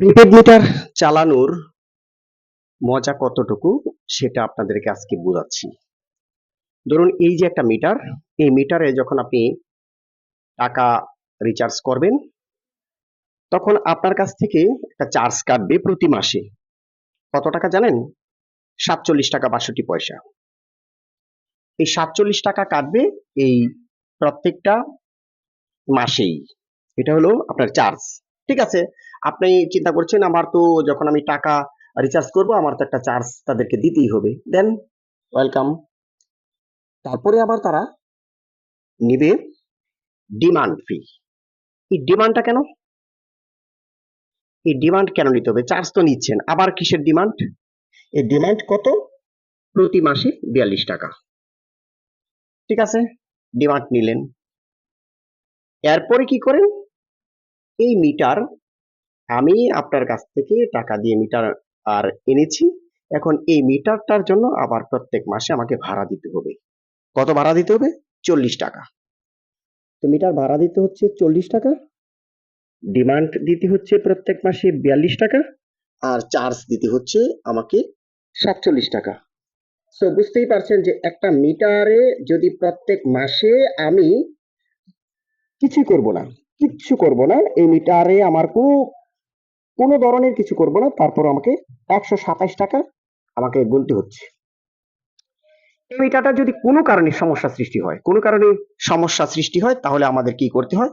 Prepaid metre চালানোর মজা কতটুকু সেটা আপনাদেরকে আজকে বোঝাচ্ছি। ধরুন এই যে একটা মিটার, এই মিটারে যখন আপনি টাকা রিচার্জ করবেন, তখন আপনার কাছ থেকে একটা চার্জ কাটবে প্রতি মাসে। কত টাকা জানেন? সাতচল্লিশ টাকা বাষট্টি পয়সা। এই সাতচল্লিশ টাকা কাটবে এই প্রত্যেকটা মাসেই। এটা হলো আপনার চার্জ ঠিক আছে? আপনি চিন্তা করছেন, আমার তো যখন আমি টাকা রিচার্জ করব, আমার তো একটা চার্জ তাদেরকে দিতেই হবে। দেন ওয়েলকাম তারপরে আবার তারা নিবে ডিমান্ড ফি এই ডিমান্ডটা কেন? এই ডিমান্ড কেন নিতে হবে? চার্জ তো নিচ্ছেন। আবার কিসের ডিমান্ড এই ডিমান্ড কত? প্রতি মাসে বিয়াল্লিশ টাকা। ঠিক আছে? ডিমান্ড নিলেন। এরপরে কি করেন? এই মিটার আমি আপনার কাছ থেকে টাকা দিয়ে মিটার আর এনেছি। এখন এই মিটারটার জন্য আবার প্রত্যেক মাসে আমাকে ভাড়া দিতে হবে। কত ভাড়া দিতে হবে? চল্লিশ টাকা। তো মিটার ভাড়া দিতে হচ্ছে চল্লিশ টাকা, ডিমান্ড দিতে হচ্ছে প্রত্যেক মাসে বিয়াল্লিশ টাকা, আর চার্জ দিতে হচ্ছে আমাকে সাতচল্লিশ টাকা। তো বুঝতেই পারছেন যে একটা মিটারে যদি প্রত্যেক মাসে আমি কিছুই করব না, কিচ্ছু করব না, এই মিটারে আমার কোনো কোনো ধরনের কিছু করব না, তারপর আমাকে একশো সাতাশ টাকা আমাকে গুনতে হচ্ছে। এই মিটারটা যদি কোনো কারণে সমস্যা সৃষ্টি হয়, কোনো কারণে সমস্যা সৃষ্টি হয়, তাহলে আমাদের কি করতে হয়?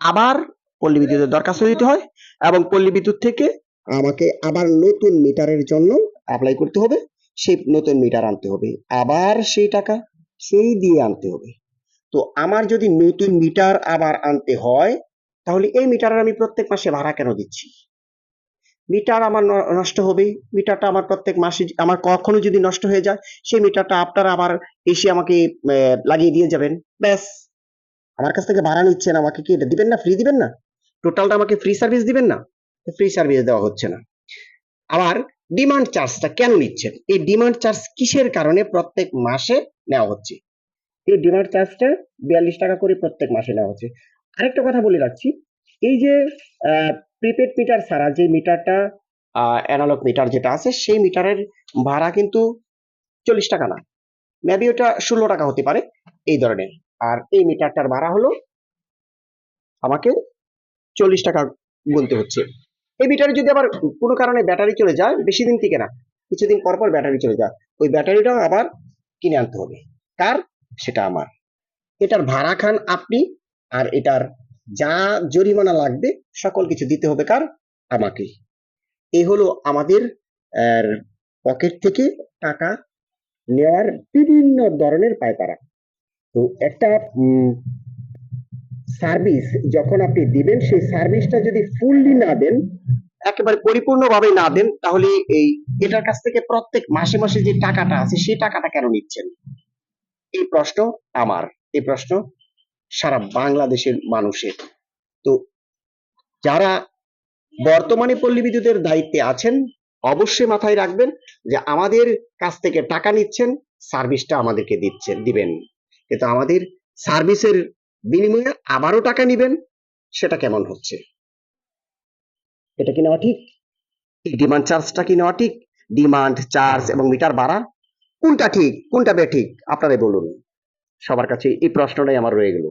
আবার পল্লী বিদ্যুতের দরখাস্ত দিতে হয় এবং পল্লী বিদ্যুৎ থেকে আমাকে আবার নতুন মিটারের জন্য অ্যাপ্লাই করতে হবে, সেই নতুন মিটার আনতে হবে। আবার সেই টাকা সেই দিয়ে আনতে হবে। তো আমার যদি নতুন মিটার আবার আনতে হয়, তাহলে এই মিটারের আমি প্রত্যেক মাসে ভাড়া কেন দিচ্ছি? মিটার আমার নষ্ট হবে মিটারটা আমার প্রত্যেক মাসে আমার কখনো যদি নষ্ট হয়ে যায়, সেই মিটারটা আপনারা আবার এসে আমাকে লাগিয়ে দিয়ে যাবেন। ব্যাস। আমার কাছ থেকে ভাড়া নিচ্ছেন আমাকে কি এটা দিবেন না? ফ্রি দিবেন না? টোটালটা আমাকে ফ্রি সার্ভিস দিবেন না? ফ্রি সার্ভিস দেওয়া হচ্ছে না। আবার ডিমান্ড চার্জটা কেন নিচ্ছেন? এই ডিমান্ড চার্জ কিসের কারণে প্রত্যেক মাসে নেওয়া হচ্ছে? এই ডিমান্ড চার্জটা বিয়াল্লিশ টাকা করে প্রত্যেক মাসে নেওয়া হচ্ছে। আরেকটা কথা বলে রাখছি। এই যে প্রিপেড মিটার ছাড়া যে মিটারটা অ্যানালগ মিটার যেটা আছে, সেই মিটারের ভাড়া কিন্তু চল্লিশ টাকা না। মেবি ওটা ষোলো টাকা হতে পারে, এই ধরনের। আর এই মিটারটার ভাড়া হলো আমাকে চল্লিশ টাকা গুনতে হচ্ছে। এই মিটারে যদি আবার কোনো কারণে ব্যাটারি চলে যায়, বেশি দিন থেকে না, কিছুদিন পর পর ব্যাটারি চলে যায়, ওই ব্যাটারিটাও আবার কিনে আনতে হবে। কার? সেটা আমার। এটার ভাড়া খান আপনি, আর এটার যা জরিমানা লাগবে, সকল কিছু দিতে হবে কার? আমাকে। এই হলো আমাদের পকেট থেকে টাকা নেওয়ার বিভিন্ন ধরনের পায়তারা। তো একটা সার্ভিস যখন আপনি দিবেন, সেই সার্ভিসটা যদি ফুললি না দেন, একেবারে পরিপূর্ণভাবে না দেন, তাহলে এই এটার কাছ থেকে প্রত্যেক মাসে মাসে যে টাকাটা আছে, সেই টাকাটা কেন নিচ্ছেন? এই প্রশ্ন আমার। এই প্রশ্ন সারা বাংলাদেশের মানুষের। তো যারা বর্তমানে পল্লী বিদ্যুতের দায়িত্বে আছেন, অবশ্যই মাথায় রাখবেন যে আমাদের কাছ থেকে টাকা নিচ্ছেন, সার্ভিসটা আমাদেরকে দিচ্ছেন, দিবেন। কিন্তু আমাদের সার্ভিসের বিনিময়ে আবারও টাকা নিবেন, সেটা কেমন হচ্ছে? এটা কি নেওয়া ঠিক? ডিমান্ড চার্জটা কি নেওয়া ঠিক? ডিমান্ড, চার্জ এবং মিটার ভাড়া কোনটা ঠিক? কোনটা বে ঠিক আপনারাই বলুন। সবার কাছে এই প্রশ্নটাই আমার রয়ে গেল।